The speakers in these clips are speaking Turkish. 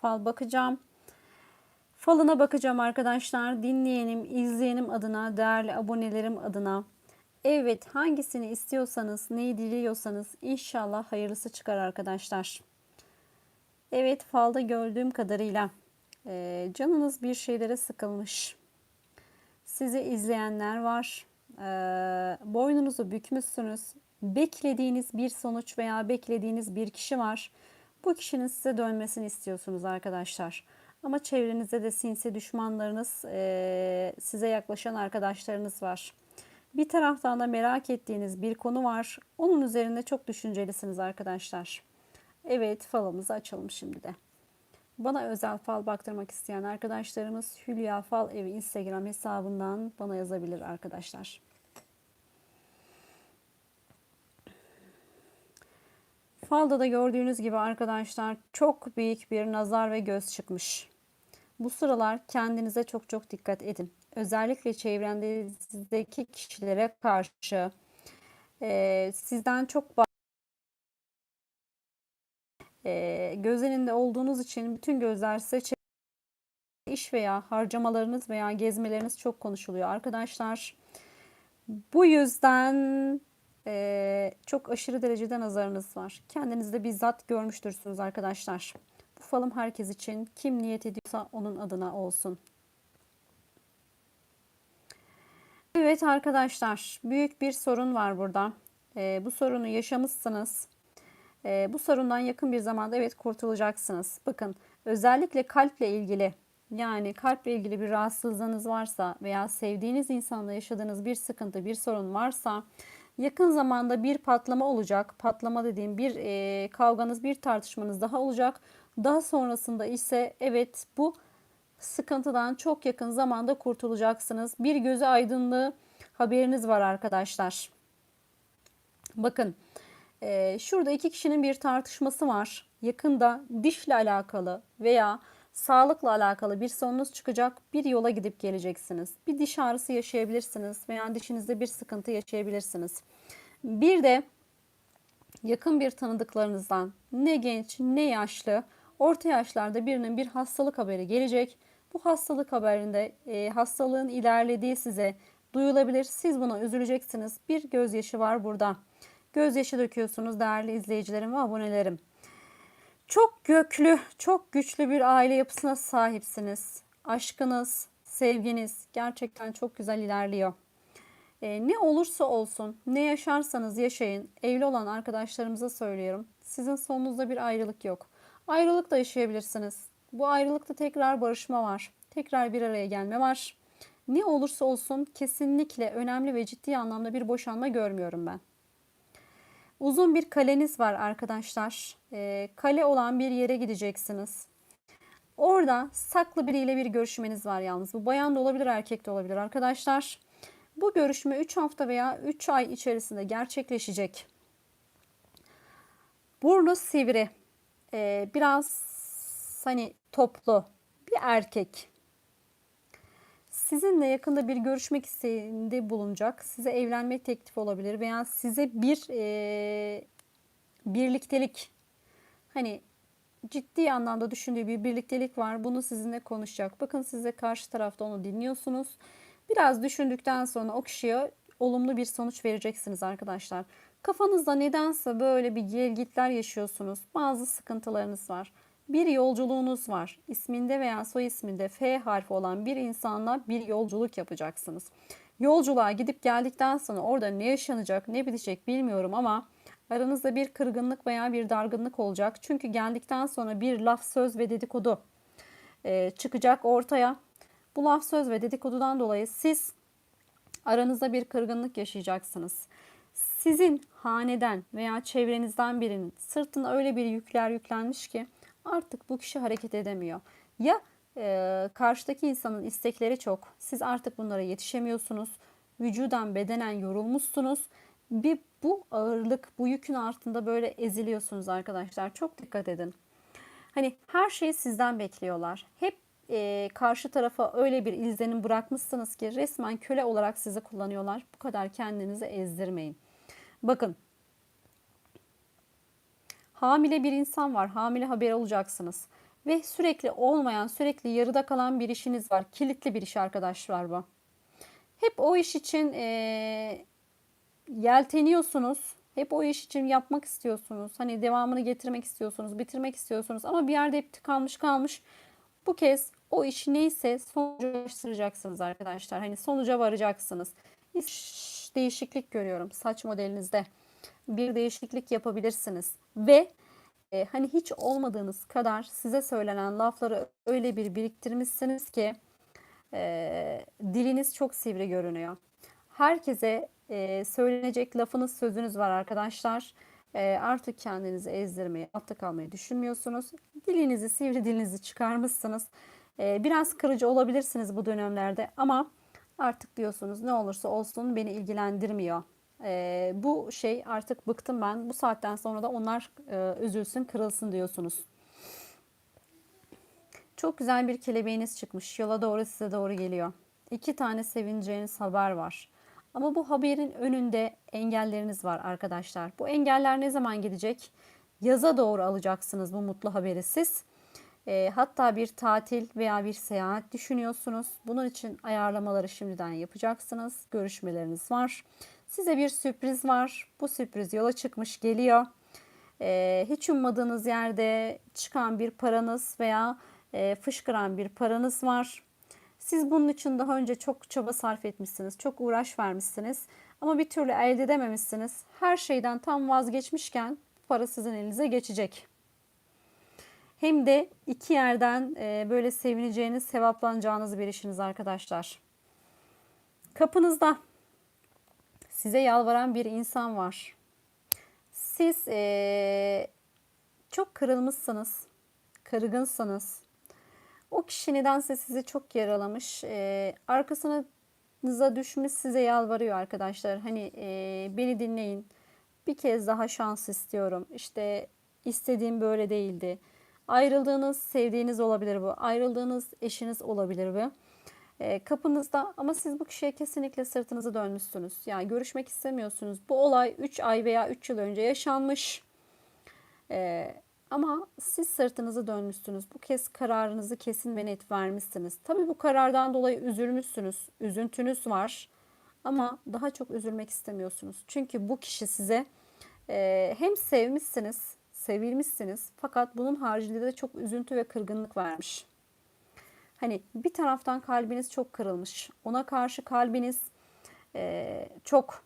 fal bakacağım. Falına bakacağım arkadaşlar. Dinleyenim, izleyenim adına, değerli abonelerim adına. Evet hangisini istiyorsanız, neyi diliyorsanız inşallah hayırlısı çıkar arkadaşlar. Evet falda gördüğüm kadarıyla e, canınız bir şeylere sıkılmış. Sizi izleyenler var. E, boynunuzu bükmüşsünüz. Beklediğiniz bir sonuç veya beklediğiniz bir kişi var. Bu kişinin size dönmesini istiyorsunuz arkadaşlar. Ama çevrenizde de sinsi düşmanlarınız, size yaklaşan arkadaşlarınız var. Bir taraftan da merak ettiğiniz bir konu var. Onun üzerinde çok düşüncelisiniz arkadaşlar. Evet falımızı açalım şimdi de. Bana özel fal baktırmak isteyen arkadaşlarımız Hülya Fal Evi Instagram hesabından bana yazabilir arkadaşlar. Falda da gördüğünüz gibi arkadaşlar çok büyük bir nazar ve göz çıkmış. Bu sıralar kendinize çok çok dikkat edin. Özellikle çevrenizdeki kişilere karşı e, sizden çok e, göz önünde olduğunuz için bütün gözler size iş veya harcamalarınız veya gezmeleriniz çok konuşuluyor arkadaşlar. Bu yüzden e, çok aşırı derecede nazarınız var. Kendinizde bizzat görmüştürsünüz arkadaşlar. Bu falım herkes için kim niyet ediyorsa onun adına olsun. Evet arkadaşlar büyük bir sorun var burada. E, bu sorunu yaşamışsınız. E, bu sorundan yakın bir zamanda evet kurtulacaksınız. Bakın özellikle kalple ilgili yani kalple ilgili bir rahatsızlığınız varsa veya sevdiğiniz insanla yaşadığınız bir sıkıntı, bir sorun varsa yakın zamanda bir patlama olacak. Patlama dediğim bir e, kavganız, bir tartışmanız daha olacak. Daha sonrasında ise evet bu sıkıntıdan çok yakın zamanda kurtulacaksınız. Bir gözü aydınlığı haberiniz var arkadaşlar. Bakın e, şurada iki kişinin bir tartışması var. Yakında dişle alakalı veya sağlıkla alakalı bir sorunuz çıkacak. Bir yola gidip geleceksiniz. Bir diş ağrısı yaşayabilirsiniz veya dişinizde bir sıkıntı yaşayabilirsiniz. Bir de yakın bir tanıdıklarınızdan ne genç ne yaşlı orta yaşlarda birinin bir hastalık haberi gelecek. Bu hastalık haberinde e, hastalığın ilerlediği size duyulabilir. Siz buna üzüleceksiniz. Bir gözyaşı var burada. Gözyaşı döküyorsunuz değerli izleyicilerim ve abonelerim. Çok göklü, çok güçlü bir aile yapısına sahipsiniz. Aşkınız, sevginiz gerçekten çok güzel ilerliyor. E, ne olursa olsun, ne yaşarsanız yaşayın. Evli olan arkadaşlarımıza söylüyorum. Sizin sonunuzda bir ayrılık yok. Ayrılık da yaşayabilirsiniz. Bu ayrılıkta tekrar barışma var. Tekrar bir araya gelme var. Ne olursa olsun kesinlikle önemli ve ciddi anlamda bir boşanma görmüyorum ben. Uzun bir kaleniz var arkadaşlar. E, kale olan bir yere gideceksiniz. Orada saklı biriyle bir görüşmeniz var yalnız. Bu bayan da olabilir, erkek de olabilir arkadaşlar. Bu görüşme 3 hafta veya 3 ay içerisinde gerçekleşecek. Burnu sivri, e, biraz hani toplu bir erkek. Sizinle yakında bir görüşmek isteğinde bulunacak. Size evlenme teklifi olabilir veya size bir e, birliktelik hani ciddi anlamda düşündüğü bir birliktelik var. Bunu sizinle konuşacak. Bakın size karşı tarafta onu dinliyorsunuz. Biraz düşündükten sonra o kişiye olumlu bir sonuç vereceksiniz arkadaşlar. Kafanızda nedense böyle bir gelgitler yaşıyorsunuz. Bazı sıkıntılarınız var. Bir yolculuğunuz var. İsminde veya soy isminde F harfi olan bir insanla bir yolculuk yapacaksınız. Yolculuğa gidip geldikten sonra orada ne yaşanacak, ne bitecek bilmiyorum ama aranızda bir kırgınlık veya bir dargınlık olacak. Çünkü geldikten sonra bir laf, söz ve dedikodu e, çıkacak ortaya. Bu laf, söz ve dedikodudan dolayı siz aranızda bir kırgınlık yaşayacaksınız. Sizin haneden veya çevrenizden birinin sırtına öyle bir yükler yüklenmiş ki artık bu kişi hareket edemiyor. Ya e, karşıdaki insanın istekleri çok. Siz artık bunlara yetişemiyorsunuz. Vücudan bedenen yorulmuşsunuz. Bir bu ağırlık, bu yükün altında böyle eziliyorsunuz arkadaşlar. Çok dikkat edin. Hani her şeyi sizden bekliyorlar. Hep e, karşı tarafa öyle bir izlenim bırakmışsınız ki resmen köle olarak sizi kullanıyorlar. Bu kadar kendinizi ezdirmeyin. Bakın Hamile bir insan var. Hamile haber alacaksınız. Ve sürekli olmayan, sürekli yarıda kalan bir işiniz var. Kilitli bir iş arkadaşlar bu. Hep o iş için eee, yelteniyorsunuz. Hep o iş için yapmak istiyorsunuz. Hani devamını getirmek istiyorsunuz, bitirmek istiyorsunuz. Ama bir yerde hep tıkanmış kalmış. Bu kez o iş neyse sonuca ulaştıracaksınız arkadaşlar. Hani sonuca varacaksınız. Hiç değişiklik görüyorum saç modelinizde. Bir değişiklik yapabilirsiniz. Ve e, hani hiç olmadığınız kadar size söylenen lafları öyle bir biriktirmişsiniz ki e, diliniz çok sivri görünüyor. Herkese e, söylenecek lafınız sözünüz var arkadaşlar. E, artık kendinizi ezdirmeyi, altta kalmayı düşünmüyorsunuz. Dilinizi, sivri dilinizi çıkarmışsınız. E, biraz kırıcı olabilirsiniz bu dönemlerde ama artık diyorsunuz ne olursa olsun beni ilgilendirmiyor. E, bu şey artık bıktım ben. Bu saatten sonra da onlar e, üzülsün, kırılsın diyorsunuz. Çok güzel bir kelebeğiniz çıkmış. Yola doğru size doğru geliyor. İki tane sevineceğiniz haber var. Ama bu haberin önünde engelleriniz var arkadaşlar. Bu engeller ne zaman gidecek? Yaza doğru alacaksınız bu mutlu haberi siz. E, hatta bir tatil veya bir seyahat düşünüyorsunuz. Bunun için ayarlamaları şimdiden yapacaksınız. Görüşmeleriniz var. Size bir sürpriz var. Bu sürpriz yola çıkmış geliyor. E, hiç ummadığınız yerde çıkan bir paranız veya e, fışkıran bir paranız var. Siz bunun için daha önce çok çaba sarf etmişsiniz, çok uğraş vermişsiniz ama bir türlü elde edememişsiniz. Her şeyden tam vazgeçmişken para sizin elinize geçecek. Hem de iki yerden e, böyle sevineceğiniz, sevaplanacağınız bir işiniz arkadaşlar. Kapınızda size yalvaran bir insan var. Siz e, çok kırılmışsınız, kırgınsınız. O kişi nedense sizi çok yaralamış. E, arkasınıza düşmüş size yalvarıyor arkadaşlar. Hani e, beni dinleyin. Bir kez daha şans istiyorum. İşte istediğim böyle değildi. Ayrıldığınız sevdiğiniz olabilir bu. Ayrıldığınız eşiniz olabilir bu. E, kapınızda ama siz bu kişiye kesinlikle sırtınızı dönmüşsünüz. Yani görüşmek istemiyorsunuz. Bu olay 3 ay veya 3 yıl önce yaşanmış. E, ama siz sırtınızı dönmüşsünüz. Bu kez kararınızı kesin ve net vermişsiniz. Tabii bu karardan dolayı üzülmüşsünüz. Üzüntünüz var. Ama daha çok üzülmek istemiyorsunuz. Çünkü bu kişi size e, hem sevmişsiniz, sevilmişsiniz. Fakat bunun haricinde de çok üzüntü ve kırgınlık vermiş. Hani bir taraftan kalbiniz çok kırılmış. Ona karşı kalbiniz e, çok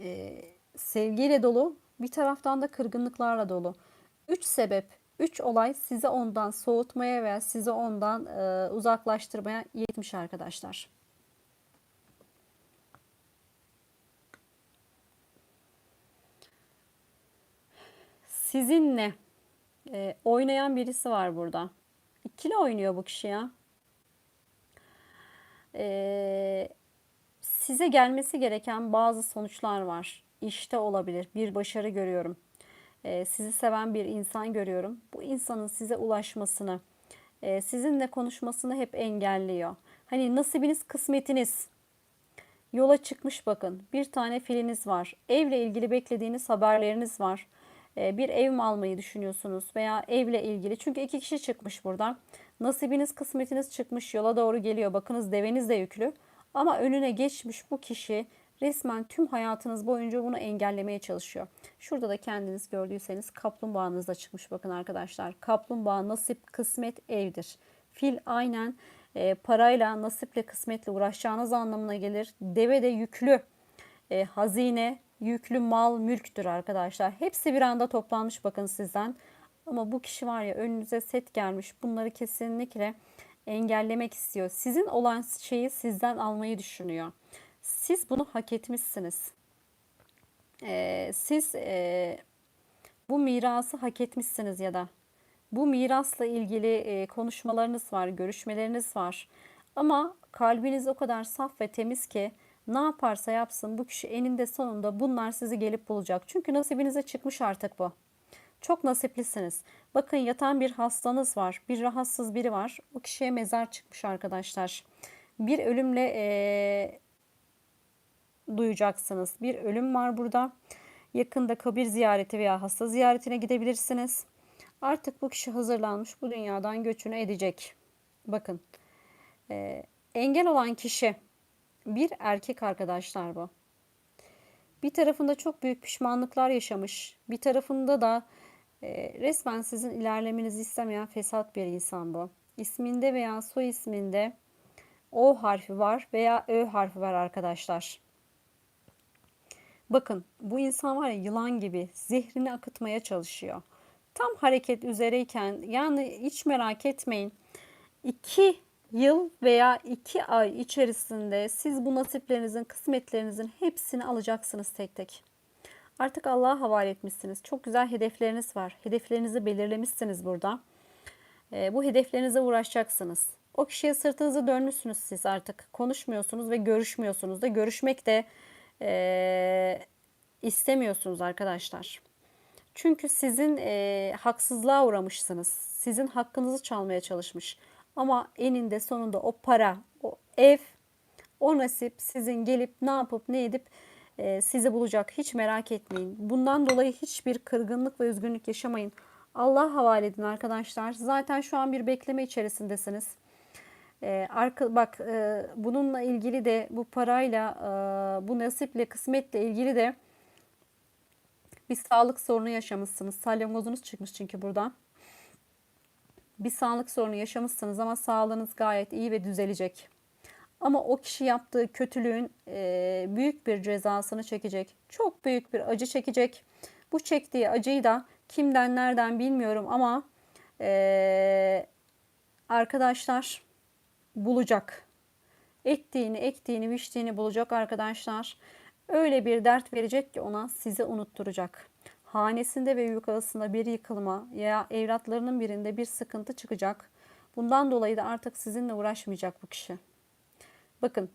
e, sevgiyle dolu bir taraftan da kırgınlıklarla dolu. Üç sebep, üç olay sizi ondan soğutmaya veya sizi ondan e, uzaklaştırmaya yetmiş arkadaşlar. Sizinle e, oynayan birisi var burada. İkili oynuyor bu kişi ya. E, size gelmesi gereken bazı sonuçlar var işte olabilir. Bir başarı görüyorum. E, sizi seven bir insan görüyorum. Bu insanın size ulaşmasını, e, sizinle konuşmasını hep engelliyor. Hani nasibiniz, kısmetiniz. Yola çıkmış bakın. Bir tane filiniz var. Evle ilgili beklediğiniz haberleriniz var. E, bir ev mi almayı düşünüyorsunuz veya evle ilgili. Çünkü iki kişi çıkmış buradan. Nasibiniz, kısmetiniz çıkmış. Yola doğru geliyor. Bakınız deveniz de yüklü. Ama önüne geçmiş bu kişi resmen tüm hayatınız boyunca bunu engellemeye çalışıyor. Şurada da kendiniz gördüyseniz kaplumbağanız da çıkmış bakın arkadaşlar. Kaplumbağa nasip, kısmet, evdir. Fil aynen e, parayla, nasiple, kısmetle uğraşacağınız anlamına gelir. Deve de yüklü e, hazine, yüklü mal, mülktür arkadaşlar. Hepsi bir anda toplanmış bakın sizden. Ama bu kişi var ya önünüze set gelmiş. Bunları kesinlikle engellemek istiyor. Sizin olan şeyi sizden almayı düşünüyor. Siz bunu hak etmişsiniz. Ee, siz e, bu mirası hak etmişsiniz ya da bu mirasla ilgili e, konuşmalarınız var, görüşmeleriniz var. Ama kalbiniz o kadar saf ve temiz ki ne yaparsa yapsın bu kişi eninde sonunda bunlar sizi gelip bulacak. Çünkü nasibinize çıkmış artık bu. Çok nasiplisiniz. Bakın yatan bir hastanız var. Bir rahatsız biri var. O kişiye mezar çıkmış arkadaşlar. Bir ölümle e, duyacaksınız. Bir ölüm var burada. Yakında kabir ziyareti veya hasta ziyaretine gidebilirsiniz. Artık bu kişi hazırlanmış bu dünyadan göçünü edecek. Bakın e, engel olan kişi bir erkek arkadaşlar bu. Bir tarafında çok büyük pişmanlıklar yaşamış. Bir tarafında da e, resmen sizin ilerlemenizi istemeyen fesat bir insan bu. İsminde veya soy isminde O harfi var veya Ö harfi var arkadaşlar. Bakın bu insan var ya yılan gibi zehrini akıtmaya çalışıyor. Tam hareket üzereyken yani hiç merak etmeyin. 2 yıl veya 2 ay içerisinde siz bu nasiplerinizin, kısmetlerinizin hepsini alacaksınız tek tek. Artık Allah'a havale etmişsiniz. Çok güzel hedefleriniz var. Hedeflerinizi belirlemişsiniz burada. E, bu hedeflerinize uğraşacaksınız. O kişiye sırtınızı dönmüşsünüz siz artık. Konuşmuyorsunuz ve görüşmüyorsunuz da. Görüşmek de e, istemiyorsunuz arkadaşlar. Çünkü sizin e, haksızlığa uğramışsınız. Sizin hakkınızı çalmaya çalışmış. Ama eninde sonunda o para, o ev, o nasip sizin gelip ne yapıp ne edip e, sizi bulacak. Hiç merak etmeyin. Bundan dolayı hiçbir kırgınlık ve üzgünlük yaşamayın. Allah havale edin arkadaşlar. Zaten şu an bir bekleme içerisindesiniz. E, arka, bak e, bununla ilgili de bu parayla, e, bu nasiple, kısmetle ilgili de bir sağlık sorunu yaşamışsınız. Salyangozunuz çıkmış çünkü buradan. Bir sağlık sorunu yaşamışsınız ama sağlığınız gayet iyi ve düzelecek. Ama o kişi yaptığı kötülüğün e, büyük bir cezasını çekecek. Çok büyük bir acı çekecek. Bu çektiği acıyı da kimden nereden bilmiyorum ama e, arkadaşlar bulacak. Ettiğini, ektiğini, biçtiğini bulacak arkadaşlar. Öyle bir dert verecek ki ona sizi unutturacak. Hanesinde ve yukarısında bir yıkılma ya evlatlarının birinde bir sıkıntı çıkacak. Bundan dolayı da artık sizinle uğraşmayacak bu kişi. Bakın.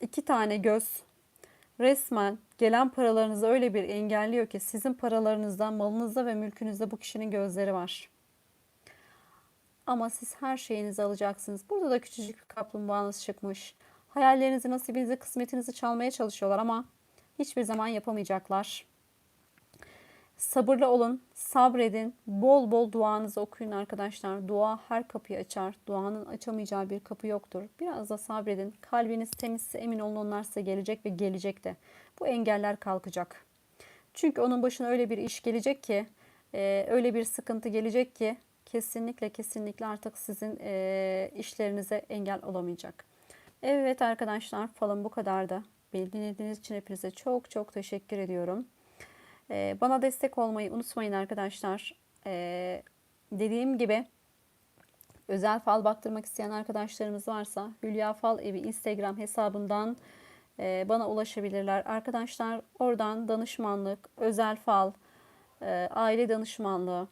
iki tane göz resmen gelen paralarınızı öyle bir engelliyor ki sizin paralarınızda, malınızda ve mülkünüzde bu kişinin gözleri var. Ama siz her şeyinizi alacaksınız. Burada da küçücük bir kaplumbağanız çıkmış. Hayallerinizi, nasibinizi, kısmetinizi çalmaya çalışıyorlar ama hiçbir zaman yapamayacaklar. Sabırlı olun, sabredin, bol bol duanızı okuyun arkadaşlar. Dua her kapıyı açar. Duanın açamayacağı bir kapı yoktur. Biraz da sabredin. Kalbiniz temizse emin olun onlar size gelecek ve gelecek de. Bu engeller kalkacak. Çünkü onun başına öyle bir iş gelecek ki, e, öyle bir sıkıntı gelecek ki kesinlikle kesinlikle artık sizin e, işlerinize engel olamayacak. Evet arkadaşlar falım bu kadardı. Beni dinlediğiniz için hepinize çok çok teşekkür ediyorum. Ee, bana destek olmayı unutmayın arkadaşlar. Ee, dediğim gibi özel fal baktırmak isteyen arkadaşlarımız varsa Hülya Fal Evi Instagram hesabından e, bana ulaşabilirler. Arkadaşlar oradan danışmanlık, özel fal, e, aile danışmanlığı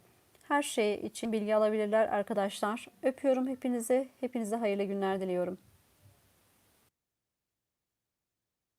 her şey için bilgi alabilirler arkadaşlar. Öpüyorum hepinizi. Hepinize hayırlı günler diliyorum.